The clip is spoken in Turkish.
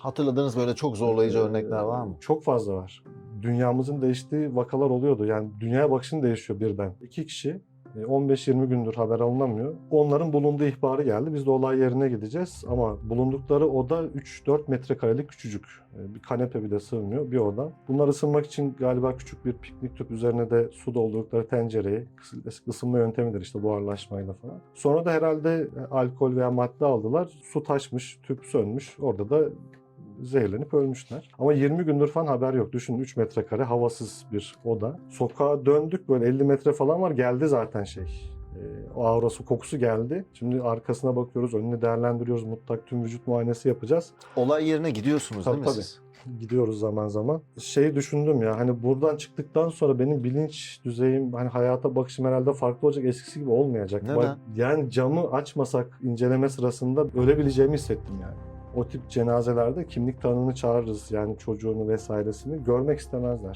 Hatırladığınız böyle çok zorlayıcı örnekler var mı? Çok fazla var. Dünyamızın değiştiği vakalar oluyordu. Yani dünya bakışın değişiyor birden. İki kişi e, 15-20 gündür haber alınamıyor. Onların bulunduğu ihbarı geldi. Biz de olay yerine gideceğiz ama bulundukları oda 3-4 metrekarelik küçücük. E, Bir kanepe bile sığmıyor bir oda. Bunlar ısınmak için galiba küçük bir piknik tüp üzerine de su doldurdukları tencereyi, ısı- ısınma yöntemidir işte buharlaşmayla falan. Sonra da herhalde e, alkol veya madde aldılar. Su taşmış, tüp sönmüş. Orada da zehirlenip ölmüşler. Ama 20 gündür falan haber yok. Düşünün 3 metrekare havasız bir oda. Sokağa döndük böyle 50 metre falan var geldi zaten şey. E, o aurası kokusu geldi. Şimdi arkasına bakıyoruz, önünü değerlendiriyoruz. Mutlak tüm vücut muayenesi yapacağız. Olay yerine gidiyorsunuz Tabii, değil mi tabii. siz? Gidiyoruz zaman zaman. Şeyi düşündüm ya hani buradan çıktıktan sonra benim bilinç düzeyim hani hayata bakışım herhalde farklı olacak eskisi gibi olmayacak. Neden? Yani camı açmasak inceleme sırasında ölebileceğimi hissettim yani. O tip cenazelerde kimlik tanığını çağırırız yani çocuğunu vesairesini görmek istemezler.